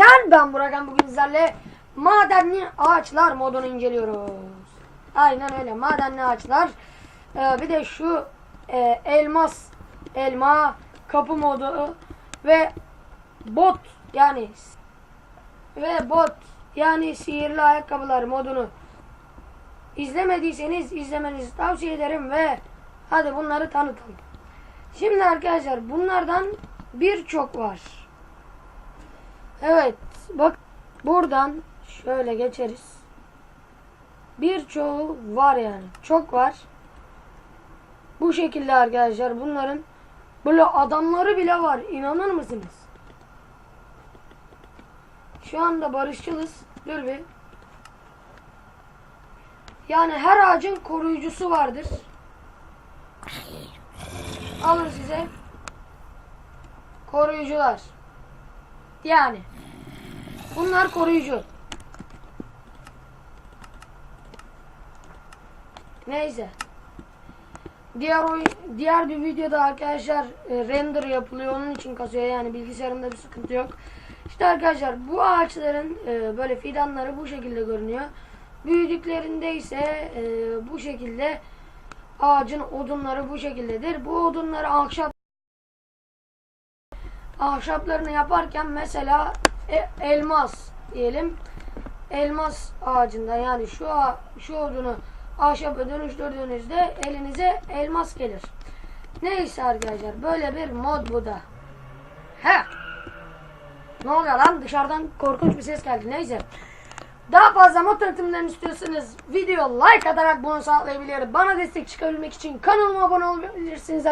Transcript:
Arkadaşlar. Ben Burakan bugün sizlerle madenli ağaçlar modunu inceliyoruz. Aynen öyle madenli ağaçlar. Ee, bir de şu e, elmas, elma, kapı modu ve bot yani ve bot yani sihirli ayakkabılar modunu izlemediyseniz izlemenizi tavsiye ederim ve hadi bunları tanıtalım. Şimdi arkadaşlar bunlardan birçok var. Evet bak buradan şöyle geçeriz. Birçoğu var yani. Çok var. Bu şekilde arkadaşlar bunların böyle adamları bile var. İnanır mısınız? Şu anda barışçılız. Dur bir. Yani her ağacın koruyucusu vardır. Alın size. Koruyucular. Yani. Bunlar koruyucu. Neyse. Diğer oyun, diğer bir videoda arkadaşlar e, render yapılıyor. Onun için kasıyor yani bilgisayarımda bir sıkıntı yok. İşte arkadaşlar bu ağaçların e, böyle fidanları bu şekilde görünüyor. Büyüdüklerinde ise e, bu şekilde ağacın odunları bu şekildedir. Bu odunları ahşap ahşaplarını yaparken mesela e- elmas diyelim. Elmas ağacında yani şu şu odunu ahşapa dönüştürdüğünüzde elinize elmas gelir. Neyse arkadaşlar böyle bir mod bu da. He. Ne oluyor lan? Dışarıdan korkunç bir ses geldi. Neyse. Daha fazla mod tanıtımlarını istiyorsanız video like atarak bunu sağlayabilir. Bana destek çıkabilmek için kanalıma abone olabilirsiniz.